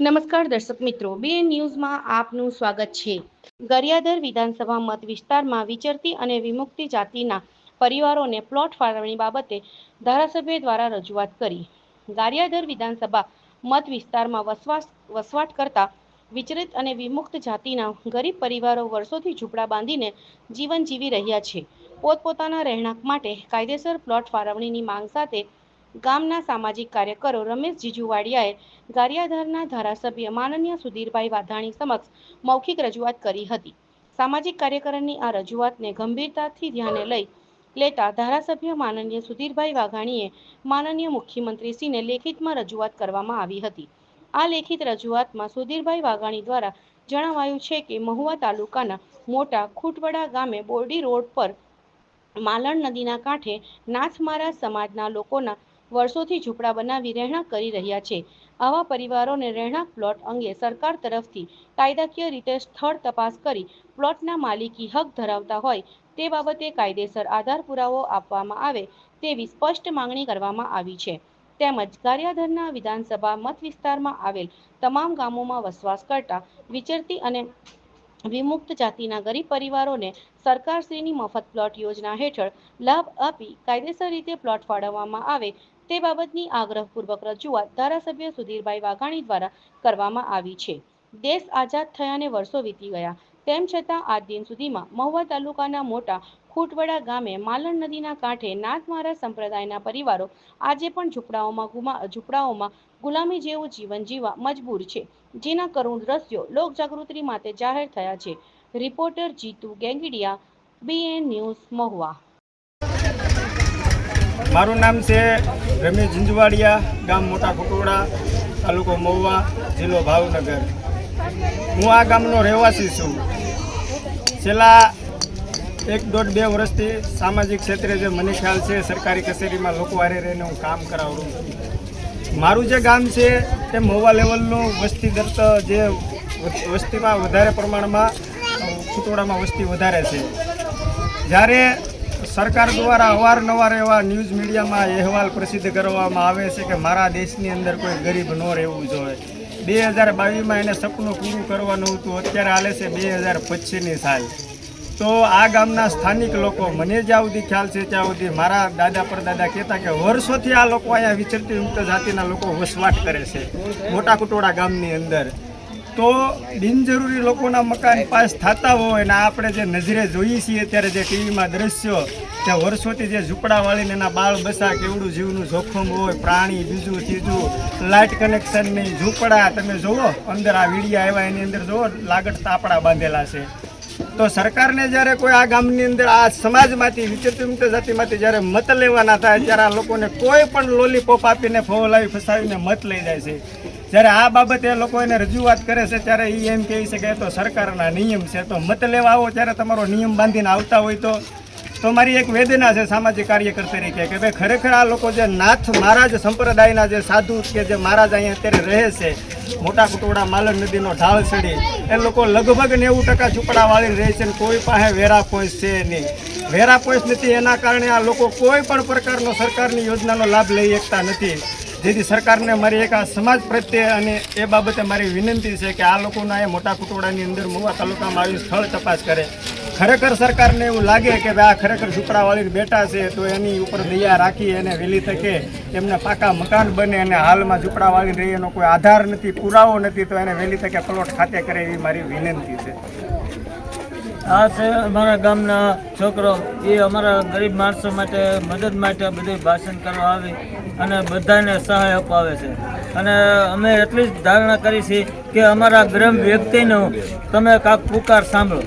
નમસ્કાર દર્શક મિત્રો, બે ન્યૂઝમાં આપનું સ્વાગત છે. ગરિયાદર વિધાનસભા મત વિસ્તારમાં વિચરતી અને વિમુક્તિ જાતિના પરિવારોને પ્લોટ ફાળવણી બાબતે ધારાસભ્ય દ્વારા રજૂઆત કરી. ગારિયાદર વિધાનસભા મત વિસ્તારમાં વસવાટ વસવાટ કરતા વિચરિત અને વિમુક્ત જાતિના ગરીબ પરિવારો વર્ષોથી ઝૂંપડા બાંધીને જીવન જીવી રહ્યા છે. પોતપોતાના રહેણાંક માટે કાયદેસર પ્લોટ ફાળવણીની માંગ સાથે ગામના સામાજિક કાર્યકરો રમેશ જીજુવાડિયાએ ગારિયાધારના ધારાસભ્ય માનનીય સુધીરભાઈ વાધાણી સમક્ષ મૌખિક રજૂઆત કરી હતી. સામાજિક કાર્યકરની આ રજૂઆતને ગંભીરતાથી ધ્યાને લઈ લેતા ધારાસભ્ય માનનીય સુધીરભાઈ વાઘાણીએ માનનીય મુખ્યમંત્રીશ્રીને લેખિતમાં રજૂઆત કરવામાં આવી હતી. આ લેખિત રજૂઆતમાં સુધીરભાઈ વાઘાણી દ્વારા જણાવાયું છે કે, મહુવા તાલુકાના મોટા ખૂટવડા ગામે બોરડી રોડ પર માલણ નદીના કાંઠે નાથમારા સમાજના લોકોના વર્ષોથી ઝૂંપડા બનાવી રહેણાંક કરી રહ્યા છે. આવા પરિવારોને રહેણાંક પ્લોટ અંગે સરકાર તરફથી કાયદાકીય રીતે સ્થળ તપાસ કરી પ્લોટના માલિકી હક ધરાવતા હોય તે બાબતે કાયદેસર આધાર પુરાવો આપવામાં આવે તેવી સ્પષ્ટ માંગણી કરવામાં આવી છે. તેમજ ગારિયાધરના વિધાનસભા મત વિસ્તારમાં આવેલ તમામ ગામોમાં વસવાસ કરતા વિચરતી અને વિમુક્ત જાતિના ગરીબ પરિવારોને સરકારશ્રીની મફત પ્લોટ યોજના હેઠળ લાભ આપી કાયદેસર રીતે પ્લોટ ફાળવવામાં આવે તે બાબતની આગ્રહપૂર્વક રજૂઆત ધારાસભ્ય સુધીરભાઈ વાઘાણી દ્વારા કરવામાં આવી છે. દેશ આઝાદ થયાને વર્ષો વીતી ગયા. તેમ છતાં આજ દિન સુધીમાં મહુવા તાલુકાના મોટા ખૂટવડા ગામે માલણ નદીના કાંઠે નાથમારા સંપ્રદાયના પરિવારો આજે પણ ઝૂંપડાઓમાં ગુમા, ઝૂંપડાઓમાં ગુલામી જેવું જીવન જીવવા મજબૂર છે. જેના કરુણ દ્રશ્યો લોકજાગૃતિ માટે જાહેર થયા છે. Reporter Jitu Gangdiya BN news Mahuva. મારું નામ છે રમેશ ઝીંઝવાડિયા, ગામ મોટા ખોટોડા તાલુકો મહુવા, જિલ્લો ભાવનગર. હું આ ગામનો રહેવાસી છું. છેલ્લા એક દોઢ બે વર્ષથી સામાજિક ક્ષેત્રે જે મને ખ્યાલ છે, સરકારી કચેરીમાં લોકો હારે રહીને હું કામ કરાવું છું. મારું જે ગામ છે, તે મહુવા લેવલનું વસ્તી દર જે વસ્તીમાં વધારે પ્રમાણમાં ખોટોડામાં વસ્તી વધારે છે. જ્યારે સરકાર દ્વારા અવારનવાર એવા ન્યૂઝ મીડિયામાં અહેવાલ પ્રસિદ્ધ કરવામાં આવે છે કે મારા દેશની અંદર કોઈ ગરીબ ન રહેવું જોઈએ. બે હજાર બાવીસમાં એને સપનું પૂરું કરવાનું હતું, અત્યારે હાલે છે બે હજાર પચીસની સાલ. તો આ ગામના સ્થાનિક લોકો, મને જ્યાં સુધી ખ્યાલ છે ત્યાં સુધી મારા દાદા પરદાદા કહેતા કે વર્ષોથી આ લોકો અહીંયા વિચરતી મુક્ત જાતિના લોકો વસવાટ કરે છે. મોટા કુટોડા ગામની અંદર. તો બિનજરૂરી લોકોના મકાન પાસ થતા હોય અને આપણે જે નજરે જોઈએ છીએ અત્યારે જે ટીવીમાં દ્રશ્યો કે વર્ષોથી જે ઝૂંપડા વાળીને એના બાળ બસા કેવડું જીવનું જોખમ હોય, પ્રાણી, બીજું, ત્રીજું લાઇટ કનેક્શનની ઝૂંપડા, તમે જુઓ, અંદર આ વીડિયા આવ્યા, એની અંદર જુઓ લાગટ તાપડા બાંધેલા છે. તો સરકારને જ્યારે કોઈ આ ગામની અંદર, આ સમાજમાંથી વિચિત્ર જાતિમાંથી જ્યારે મત લેવાના થાય, ત્યારે આ લોકોને કોઈ પણ લોલીપોપ આપીને ફોલાવી ફસાવીને મત લઈ જાય છે. જ્યારે આ બાબતે લોકો એને રજૂઆત કરે છે ત્યારે એ એમ કહે છે કે તો સરકારના નિયમ છે, તો મત લેવા આવો. ત્યારે તમારો નિયમ બાંધીને આવતા હોય તો તો મારી એક વેદના છે સામાજિક કાર્યકર તરીકે કે ભાઈ ખરેખર આ લોકો જે નાથ મહારાજ સંપ્રદાયના જે સાધુ કે જે મહારાજ અહીંયા અત્યારે રહે છે, મોટા કુટોડા માલણ નદીનો ઢાળ ચડી એ લોકો લગભગ નેવું ટકા ઝૂંપડા વાળી રહે છે કોઈ પાસે વેરા પોઈસ છે નહીં. વેરા પોઈસ નથી, એના કારણે આ લોકો કોઈ પણ પ્રકારનો સરકારની યોજનાનો લાભ લઈ શકતા નથી. જેથી સરકારને મારી એક આ સમાજ પ્રત્યે અને એ બાબતે મારી વિનંતી છે કે આ લોકોના એ મોટા કુટોડાની અંદર મહુવા તાલુકામાં આવી સ્થળ તપાસ કરે. ખરેખર સરકારને એવું લાગે કે ભાઈ આ ખરેખર ઝૂંપડા બેટા છે તો એની ઉપર દયા રાખી એને વહેલી તકે એમને પાકા મકાન બને અને હાલમાં ઝૂંપડાવાળી રહી એનો કોઈ આધાર નથી, પુરાવો નથી, તો એને વહેલી તકે પ્લોટ ખાતે કરે એવી મારી વિનંતી છે. આ છે અમારા ગામના છોકરો. એ અમારા ગરીબ માણસો માટે મદદ માટે બધું ભાષણ કરવા આવે અને બધાને સહાય અપાવે છે. અને અમે એટલી જ ધારણા કરી છે કે અમારા ગ્રામ વ્યક્તિનો તમે કાંક પુકાર સાંભળો.